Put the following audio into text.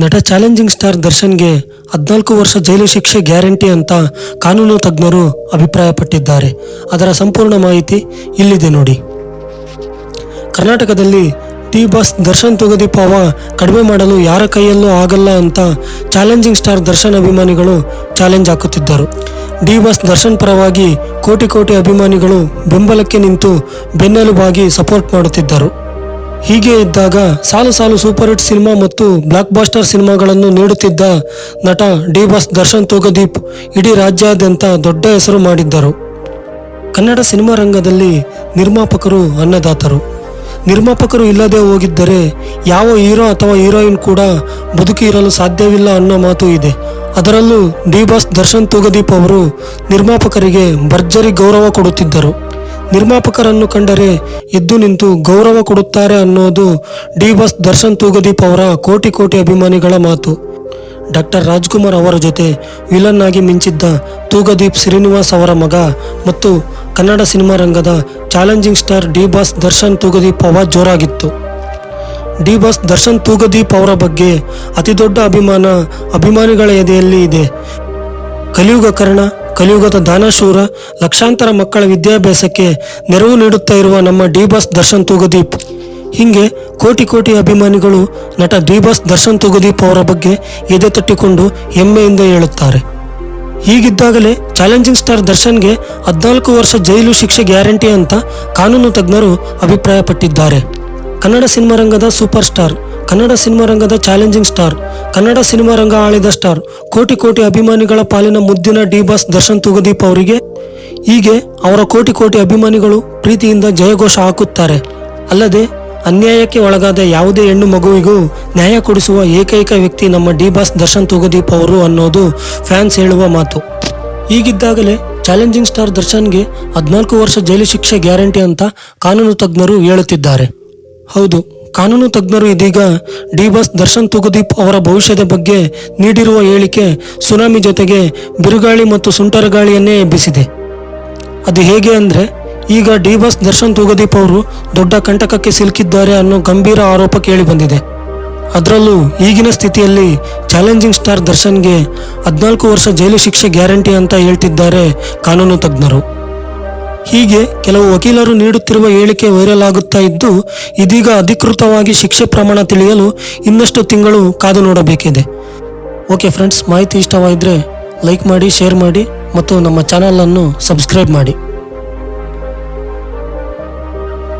ನಟ challenging star ದರ್ಶನ್ಗೆ ಹದಿನಾಲ್ಕು ವರ್ಷ ಜೈಲು ಶಿಕ್ಷೆ ಗ್ಯಾರಂಟಿ ಅಂತ ಕಾನೂನು ತಜ್ಞರು ಅಭಿಪ್ರಾಯಪಟ್ಟಿದ್ದಾರೆ. ಅದರ ಸಂಪೂರ್ಣ ಮಾಹಿತಿ ಇಲ್ಲಿದೆ ನೋಡಿ. ಕರ್ನಾಟಕದಲ್ಲಿ ಟಿ ಬಸ್ ದರ್ಶನ್ ತುಗದೀಪವ ಪಾವ ಕಡಿಮೆ ಮಾಡಲು ಯಾರ ಕೈಯಲ್ಲೂ ಆಗಲ್ಲ ಅಂತ ಚಾಲೆಂಜಿಂಗ್ ಸ್ಟಾರ್ ದರ್ಶನ್ ಅಭಿಮಾನಿಗಳು ಚಾಲೆಂಜ್ ಹಾಕುತ್ತಿದ್ದರು. ಡಿ ಬಸ್ ದರ್ಶನ್ ಪರವಾಗಿ ಕೋಟಿ ಕೋಟಿ ಅಭಿಮಾನಿಗಳು ಬೆಂಬಲಕ್ಕೆ ನಿಂತು ಬೆನ್ನೆಲುಬಾಗಿ ಸಪೋರ್ಟ್ ಮಾಡುತ್ತಿದ್ದರು. ಹೀಗೆ ಇದ್ದಾಗ ಸಾಲು ಸಾಲು ಸೂಪರ್ ಹಿಟ್ ಸಿನಿಮಾ ಮತ್ತು ಬ್ಲಾಕ್ ಬಾಸ್ಟರ್ ಸಿನಿಮಾಗಳನ್ನು ನೀಡುತ್ತಿದ್ದ ನಟ ಡಿ ಬಸ್ ದರ್ಶನ್ ತೋಗದೀಪ್ ಇಡೀ ರಾಜ್ಯಾದ್ಯಂತ ದೊಡ್ಡ ಹೆಸರು ಮಾಡಿದ್ದರು. ಕನ್ನಡ ಸಿನಿಮಾ ರಂಗದಲ್ಲಿ ನಿರ್ಮಾಪಕರು ಅನ್ನದಾತರು. ನಿರ್ಮಾಪಕರು ಇಲ್ಲದೆ ಹೋಗಿದ್ದರೆ ಯಾವ ಹೀರೋ ಅಥವಾ ಹೀರೋಯಿನ್ ಕೂಡ ಬದುಕಿ ಇರಲು ಸಾಧ್ಯವಿಲ್ಲ ಅನ್ನೋ ಮಾತು ಇದೆ. ಅದರಲ್ಲೂ ಡಿ ಬಾಸ್ ದರ್ಶನ್ ತೂಗದೀಪ್ ಅವರು ನಿರ್ಮಾಪಕರಿಗೆ ಭರ್ಜರಿ ಗೌರವ ಕೊಡುತ್ತಿದ್ದರು. ನಿರ್ಮಾಪಕರನ್ನು ಕಂಡರೆ ಎದ್ದು ನಿಂತು ಗೌರವ ಕೊಡುತ್ತಾರೆ ಅನ್ನೋದು ಡಿ ಬಸ್ ದರ್ಶನ್ ತೂಗದೀಪ್ ಅವರ ಕೋಟಿ ಕೋಟಿ ಅಭಿಮಾನಿಗಳ ಮಾತು. ಡಾಕ್ಟರ್ ರಾಜ್ಕುಮಾರ್ ಅವರ ಜೊತೆ ವಿಲನ್ ಆಗಿ ಮಿಂಚಿದ್ದ ತೂಗದೀಪ್ ಶ್ರೀನಿವಾಸ್ ಅವರ ಮಗ ಮತ್ತು ಕನ್ನಡ ಸಿನಿಮಾ ರಂಗದ challenging star D boss Darshan Thoogudeepa ಅವ ಜೋರಾಗಿತ್ತು. ಡಿ ಬಾಸ್ ದರ್ಶನ್ ತೂಗದೀಪ್ ಅವರ ಬಗ್ಗೆ ಅತಿದೊಡ್ಡ ಅಭಿಮಾನ ಅಭಿಮಾನಿಗಳ ಎದೆಯಲ್ಲಿ ಇದೆ. ಕಲಿಯುಗ ಕರ್ಣ ಕಲಿಯುಗದ ದಾನಶೂರ ಲಕ್ಷಾಂತರ ಮಕ್ಕಳ ವಿದ್ಯಾಭ್ಯಾಸಕ್ಕೆ ನೆರವು ನೀಡುತ್ತಾ ಇರುವ ನಮ್ಮ ಡಿ ಬಾಸ್ ದರ್ಶನ್ ತೂಗದೀಪ್. ಹಿಂಗೆ ಕೋಟಿ ಕೋಟಿ ಅಭಿಮಾನಿಗಳು ನಟ ಡಿ ಬಾಸ್ ದರ್ಶನ್ ತೂಗದೀಪ್ ಅವರ ಬಗ್ಗೆ ಎದೆ ತಟ್ಟಿಕೊಂಡು ಹೆಮ್ಮೆಯಿಂದ ಹೇಳುತ್ತಾರೆ. ಹೀಗಿದ್ದಾಗಲೇ ಚಾಲೆಂಜಿಂಗ್ ಸ್ಟಾರ್ ದರ್ಶನ್ಗೆ ಹದಿನಾಲ್ಕು ವರ್ಷ ಜೈಲು ಶಿಕ್ಷೆ ಗ್ಯಾರಂಟಿ ಅಂತ ಕಾನೂನು ತಜ್ಞರು ಅಭಿಪ್ರಾಯಪಟ್ಟಿದ್ದಾರೆ. ಕನ್ನಡ ಸಿನಿಮಾ ರಂಗದ ಸೂಪರ್ ಸ್ಟಾರ್, ಕನ್ನಡ ಸಿನಿಮಾ ರಂಗದ ಚಾಲೆಂಜಿಂಗ್ ಸ್ಟಾರ್ ಕನ್ನಡ ಸಿನಿಮಾ ರಂಗ ಆಳಿದ ಸ್ಟಾರ್, ಕೋಟಿ ಕೋಟಿ ಅಭಿಮಾನಿಗಳ ಪಾಲಿನ ಮುದ್ದಿನ ಡಿ ಬಾಸ್ ದರ್ಶನ್ ತುಗದೀಪ್ ಅವರಿಗೆ ಹೀಗೆ ಅವರ ಕೋಟಿ ಕೋಟಿ ಅಭಿಮಾನಿಗಳು ಪ್ರೀತಿಯಿಂದ ಜಯಘೋಷ ಹಾಕುತ್ತಾರೆ. ಅಲ್ಲದೆ, ಅನ್ಯಾಯಕ್ಕೆ ಒಳಗಾದ ಯಾವುದೇ ಹೆಣ್ಣು ಮಗುವಿಗೂ ನ್ಯಾಯ ಕೊಡಿಸುವ ಏಕೈಕ ವ್ಯಕ್ತಿ ನಮ್ಮ ಡಿ ಬಾಸ್ ದರ್ಶನ್ ತುಗದೀಪ್ ಅವರು ಅನ್ನೋದು ಫ್ಯಾನ್ಸ್ ಹೇಳುವ ಮಾತು. ಹೀಗಿದ್ದಾಗಲೇ ಚಾಲೆಂಜಿಂಗ್ ಸ್ಟಾರ್ ದರ್ಶನ್ಗೆ ಹದಿನಾಲ್ಕು ವರ್ಷ ಜೈಲು ಶಿಕ್ಷೆ ಗ್ಯಾರಂಟಿ ಅಂತ ಕಾನೂನು ತಜ್ಞರು ಹೇಳುತ್ತಿದ್ದಾರೆ. ಹೌದು. ಕಾನೂನು ತಜ್ಞರು ಇದೀಗ ಡಿ ಬಾಸ್ ದರ್ಶನ್ ತುಗುದೀಪ್ ಅವರ ಭವಿಷ್ಯದ ಬಗ್ಗೆ ನೀಡಿರುವ ಹೇಳಿಕೆ ಸುನಾಮಿ ಜೊತೆಗೆ ಬಿರುಗಾಳಿ ಮತ್ತು ಸುಂಟರಗಾಳಿಯನ್ನೇ ಎಬ್ಬಿಸಿದೆ. ಅದು ಹೇಗೆ ಅಂದರೆ, ಈಗ ಡಿ ಬಾಸ್ ದರ್ಶನ್ ತುಗುದೀಪ್ ಅವರು ದೊಡ್ಡ ಕಂಟಕಕ್ಕೆ ಸಿಲುಕಿದ್ದಾರೆ ಅನ್ನೋ ಗಂಭೀರ ಆರೋಪ ಕೇಳಿಬಂದಿದೆ. ಅದರಲ್ಲೂ ಈಗಿನ ಸ್ಥಿತಿಯಲ್ಲಿ ಚಾಲೆಂಜಿಂಗ್ ಸ್ಟಾರ್ ದರ್ಶನ್ಗೆ ಹದಿನಾಲ್ಕು ವರ್ಷ ಜೈಲು ಶಿಕ್ಷೆ ಗ್ಯಾರಂಟಿ ಅಂತ ಹೇಳ್ತಿದ್ದಾರೆ ಕಾನೂನು ತಜ್ಞರು. ಹೀಗೆ ಕೆಲವು ವಕೀಲರು ನೀಡುತ್ತಿರುವ ಹೇಳಿಕೆ ವೈರಲ್ ಆಗುತ್ತಾ ಇದ್ದು, ಇದೀಗ ಅಧಿಕೃತವಾಗಿ ಶಿಕ್ಷೆ ಪ್ರಮಾಣ ತಿಳಿಯಲು ಇನ್ನಷ್ಟು ತಿಂಗಳು ಕಾದು ನೋಡಬೇಕಿದೆ. ಓಕೆ ಫ್ರೆಂಡ್ಸ್, ಮಾಹಿತಿ ಇಷ್ಟವಾಗಿದ್ದರೆ ಲೈಕ್ ಮಾಡಿ, ಶೇರ್ ಮಾಡಿ ಮತ್ತು ನಮ್ಮ ಚಾನಲನ್ನು ಸಬ್ಸ್ಕ್ರೈಬ್ ಮಾಡಿ.